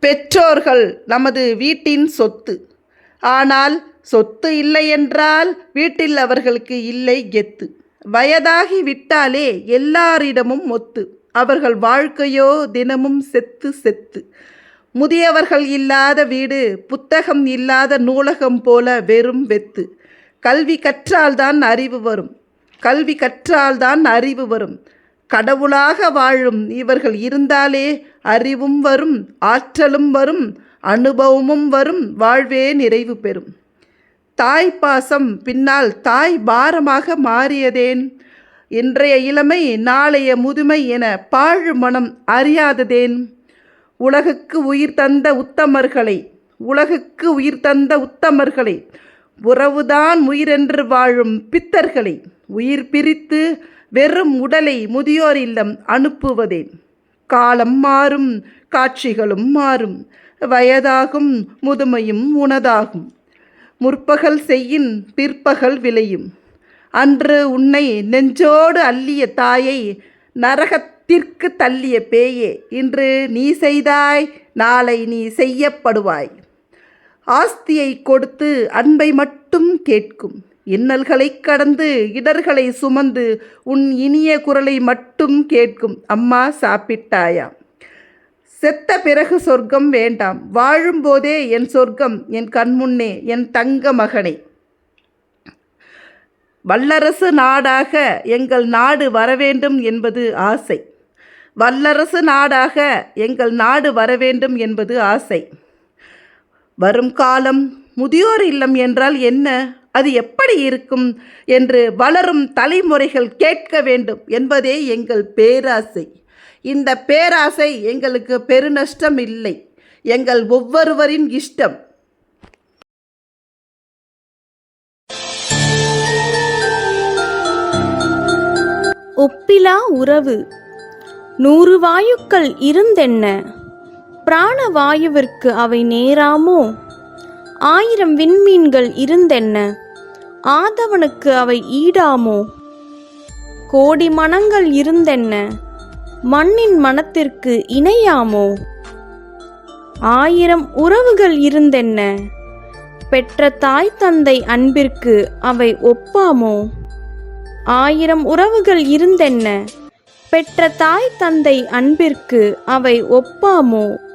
பெற்றோர்கள் நமது வீட்டின் சொத்து. ஆனால் சொத்து இல்லை என்றால் வீட்டில் அவர்களுக்கு இல்லை கெத்து. வயதாகி விட்டாலே எல்லாரிடமும் ஒத்து. அவர்கள் வாழ்க்கையோ தினமும் செத்து செத்து. முதியவர்கள் இல்லாத வீடு புத்தகம் இல்லாத நூலகம் போல வெறும் வெத்து. கல்வி கற்றால்தான் அறிவு வரும். கல்வி கற்றால்தான் அறிவு வரும். கடவுளாக வாழும் இவர்கள் இருந்தாலே அறிவும் வரும் ஆற்றலும் வரும் அனுபவமும் வரும் வாழ்வே நிறைவு பெறும். தாய் பாசம் பின்னால் தாய் பாரமாக மாறியதேன்? இன்றைய இளமை நாளைய முதுமை என பாழ் மனம் அறியாததேன்? உலகுக்கு உயிர் தந்த உத்தமர்களை உலகுக்கு உயிர் தந்த உத்தமர்களை உறவுதான் உயிரென்று வாழும் பித்தர்களை உயிர் பிரித்து வெறும் உடலை முதியோர் இல்லம் அனுப்புவதேன் காலம் மாறும் காட்சிகளும் மாறும். வயதாகும் முதுமையும் உனதாகும். முற்பகல் செய்யின் பிற்பகல் விளையும். அன்று உன்னை நெஞ்சோடு அள்ளிய தாயை நரகத்திற்கு தள்ளிய பேயே இன்று நீ செய்தாய் நாளை நீ செய்யப்படுவாய். ஆஸ்தியை கொடுத்து அன்பை மட்டும் கேட்கும். இன்னல்களை கடந்து இடர்களை சுமந்து உன் இனிய குரலை மட்டும் கேட்கும் அம்மா சாப்பிட்டாயா? செத்த பிறகு சொர்க்கம் வேண்டாம். வாழும்போதே என் சொர்க்கம் என் கண்முன்னே என் தங்க மகனே. வல்லரசு நாடாக எங்கள் நாடு வரவேண்டும் என்பது ஆசை. வல்லரசு நாடாக எங்கள் நாடு வரவேண்டும் என்பது ஆசை. வரும் காலம் முதியோர் இல்லம் என்றால் என்ன? அது எப்படி இருக்கும் என்று வளரும் தலைமுறைகள் கேட்க வேண்டும் என்பதே எங்கள் பேராசை. இந்த பேராசை எங்களுக்கு பெருநஷ்டம் இல்லை. எங்கள் ஒவ்வொருவரின் இஷ்டம். ஒப்பிலா உறவு. நூறு வாயுக்கள் இருந்தென்ன? பிராணவாயுவிற்கு அவை நேராமோ? ஆயிரம் விண்மீன்கள் இருந்தென்ன? ஆதவனுக்கு அவை ஈடாமோ? கோடி மனங்கள் இருந்தென்ன? மண்ணின் மனத்திற்கு இணையாமோ? ஆயிரம் உறவுகள் இருந்தென்ன? பெற்ற தாய் தந்தை அன்பிற்கு அவை ஒப்பாமோ? ஆயிரம் உறவுகள் இருந்தென்ன? பெற்ற தாய் தந்தை அன்பிற்கு அவை ஒப்பாமோ?